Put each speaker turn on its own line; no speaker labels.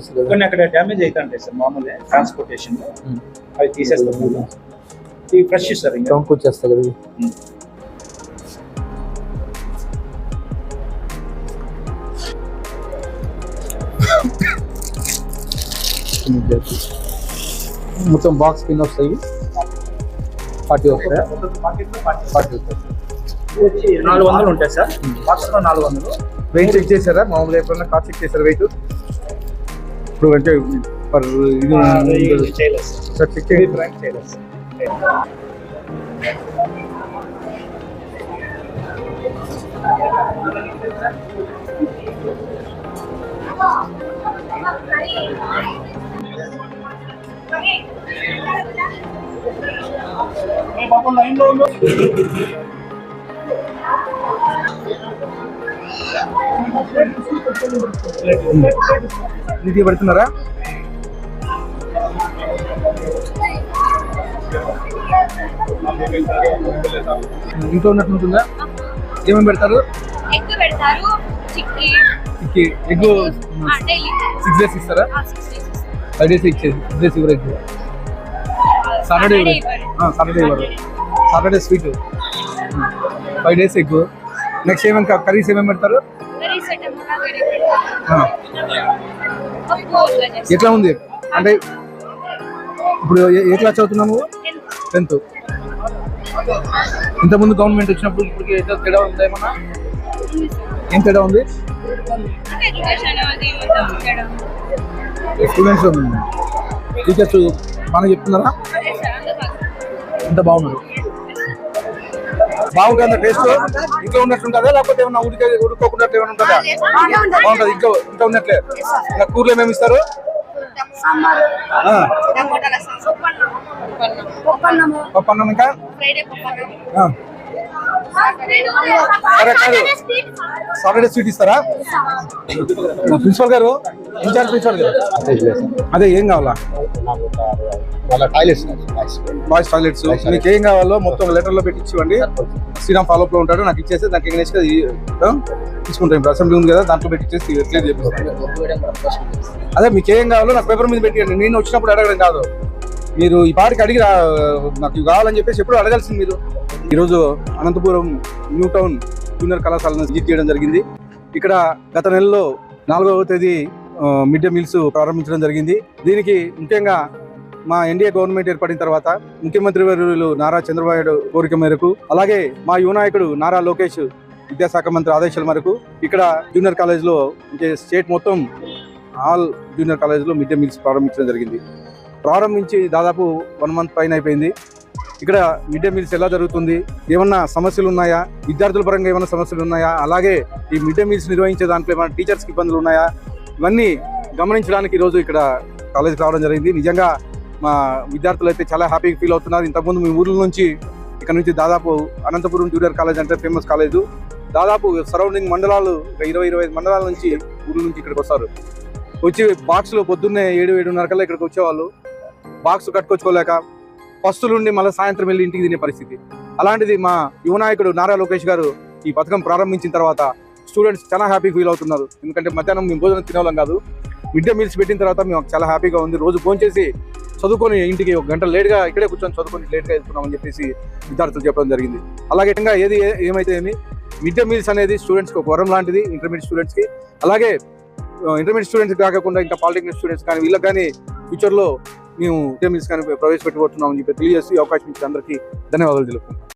వచ్చేస్తుంది
కొన్ని అక్కడ డ్యామేజ్ అవుతుంటాయి సార్ మామూలుగా ట్రాన్స్పోర్టేషన్. అవి తీసేస్తాం. ఇవి ఫ్రెష్ సార్ ఇంకా.
వచ్చేస్తాయి కదా. మొత్తం బాక్స్ కింద వస్తాయి. ఫార్టీ వస్తాయి? ఫార్టీ వస్తాయి.
నాలుగు వందలు ఉంటాయి సార్. బాక్స్లో నాలుగు వందలు.
వెయిట్ చెక్ చేశారా? మామూలుగా ఎప్పుడన్నా కార్ చెక్ చేశారా వెయిట్ ఇప్పుడు అంటే పర్ ఇది
సార్
చెక్ చేయండి ఇది పెడుతున్నారా? ఇంట్లో ఉన్నట్టు ఉంటుందా? ఏమేమి పెడతారు?
ఎగ్ పెడతారు chikki
egg
daily.
Six days ఇస్తారా? ఫైవ్ డేస్ ఇచ్చేది సిక్స్ డేస్ ఇవ్వరు ఎగ్. సాటర్డే సాటర్డే ఇవ్వరు. Saturday sweet. Five days egg. Next ఏమేమి కర్రీస్ ఏమేమి పెడతారు. ఎట్లా ఉంది? అంటే ఇప్పుడు ఏ- క్లాస్ చదువుతున్నాము టెన్త్ ఇంతకుముందు గవర్నమెంట్ వచ్చినప్పుడు ఇప్పటికి ఏదో తేడా ఉందా ఏమన్నా? ఏం తేడా ఉంది. స్టూడెంట్స్ టీచర్స్ బాగా చెప్తున్నారా. ఎంత బాగున్నారు. బాగుంటుందా టేస్ట్ ఇంట్లో ఉన్నట్టుంటుందా లేకపోతే ఏమన్నా ఉడికే ఉడుకోకుండా ఏమైనా ఉంటుందా? బాగుంటుంది ఇంట్లో ఇంట్లో ఉన్నట్లే. ఇంకా కూరలు ఏమేమి ఇస్తారు? ఆ,
పప్పన్నం.
ఇంకా?
ఫ్రైడే పప్పన్నం.
ఆ, సరే కాదు. సాటర్డే స్వీట్ ఇస్తారా? ప్రిన్సిపల్ గారు ఇన్ఛార్జ్ ప్రిన్సిపల్ గారు. అదే ఏం కావాలా? బాయ్స్ టాయిలెట్స్ మీకు ఏం కావాలో మొత్తం లెటర్లో పెట్టి ఇవ్వండి శ్రీరామ్ ఫాలో అప్లో ఉంటాడు నాకు ఇచ్చేస్తే నాకు ఇంగ్లీష్ తీసుకుంటాం. ఇప్పుడు అసెంబ్లీ ఉంది కదా దాంట్లో పెట్టి ఇచ్చేసి క్లియర్ చేపిస్తాను అదే మీకు ఏం కావాలో నాకు పేపర్ మీద పెట్టియండి. నేను వచ్చినప్పుడు అడగడం కాదు. మీరు ఈ పాటికి అడిగి నాకు కావాలని చెప్పేసి ఎప్పుడు అడగాల్సింది మీరు. ఈరోజు అనంతపురం న్యూ టౌన్ జూనియర్ కళాశాలను విజిట్ చేయడం జరిగింది. ఇక్కడ గత నెలలో నాలుగవ తేదీ మిడ్ డే మీల్స్ ప్రారంభించడం జరిగింది. దీనికి ముఖ్యంగా మా ఎన్డీఏ గవర్నమెంట్ ఏర్పడిన తర్వాత ముఖ్యమంత్రి వర్యులు నారా చంద్రబాబు కోరిక మేరకు అలాగే మా యువ నాయకుడు నారా లోకేష్ విద్యాశాఖ మంత్రి ఆదేశాల మేరకు ఇక్కడ జూనియర్ కాలేజ్లో అంటే స్టేట్ మొత్తం ఆల్ జూనియర్ కాలేజ్లో మిడ్ డే మీల్స్ ప్రారంభించడం జరిగింది. ప్రారంభించి దాదాపు వన్ మంత్ పైన అయిపోయింది. ఇక్కడ మిడ్ డే మీల్స్ ఎలా జరుగుతుంది? ఏమన్నా సమస్యలు ఉన్నాయా? విద్యార్థుల పరంగా ఏమైనా సమస్యలు ఉన్నాయా? అలాగే ఈ మిడ్ డే మీల్స్ నిర్వహించే దాంట్లో ఏమైనా టీచర్స్కి ఇబ్బందులు ఉన్నాయా? ఇవన్నీ గమనించడానికి ఈరోజు ఇక్కడ కాలేజీకి రావడం జరిగింది. నిజంగా మా విద్యార్థులు అయితే చాలా హ్యాపీగా ఫీల్ అవుతున్నారు. ఇంతకుముందు మీ ఊర్ల నుంచి ఇక్కడ నుంచి దాదాపు అనంతపురం జూనియర్ కాలేజ్ అంటే ఫేమస్ కాలేజు. దాదాపు సరౌండింగ్ మండలాలు ఒక ఇరవై ఇరవై ఐదు మండలాల నుంచి ఊర్ల నుంచి ఇక్కడికి వస్తారు. వచ్చి బాక్స్లో పొద్దున్నే ఏడు ఏడున్నర కల్లా ఇక్కడికి వచ్చేవాళ్ళు. బాక్స్ కట్టుకొచ్చుకోలేక పస్తులుండి మళ్ళీ సాయంత్రం వెళ్ళి ఇంటికి తినే పరిస్థితి. అలాంటిది మా యువ నాయకుడు నారా లోకేష్ గారు ఈ పథకం ప్రారంభించిన తర్వాత స్టూడెంట్స్ చాలా హ్యాపీ ఫీల్ అవుతున్నారు. ఎందుకంటే మధ్యాహ్నం మేము భోజనం తినేవాళ్ళం కాదు. మిడ్ డే మీల్స్ పెట్టిన తర్వాత మేము చాలా హ్యాపీగా ఉంది. రోజు ఫోన్ చేసి చదువుకొని ఇంటికి ఒక గంట లేట్గా ఇక్కడే కూర్చొని చదువుకొని లేట్గా వెళ్తున్నామని చెప్పేసి విద్యార్థులు చెప్పడం జరిగింది. అలాగే ఇంకా ఏది ఏమైతే ఏమి మిడ్ డే మీల్స్ అనేది స్టూడెంట్స్కి ఒక వరం లాంటిది ఇంటర్మీడియట్ స్టూడెంట్స్కి. అలాగే ఇంటర్మీడియట్ స్టూడెంట్స్ కాకుండా ఇంకా పాలిటెక్నిక్ స్టూడెంట్స్ కానీ వీళ్ళకి కానీ ఫ్యూచర్లో మేము మిడ్ ప్రవేశపెట్టబోతున్నామని చెప్పి తెలియజేసి అవకాశం ఇచ్చిన అందరికీ ధన్యవాదాలు తెలుపుతున్నాం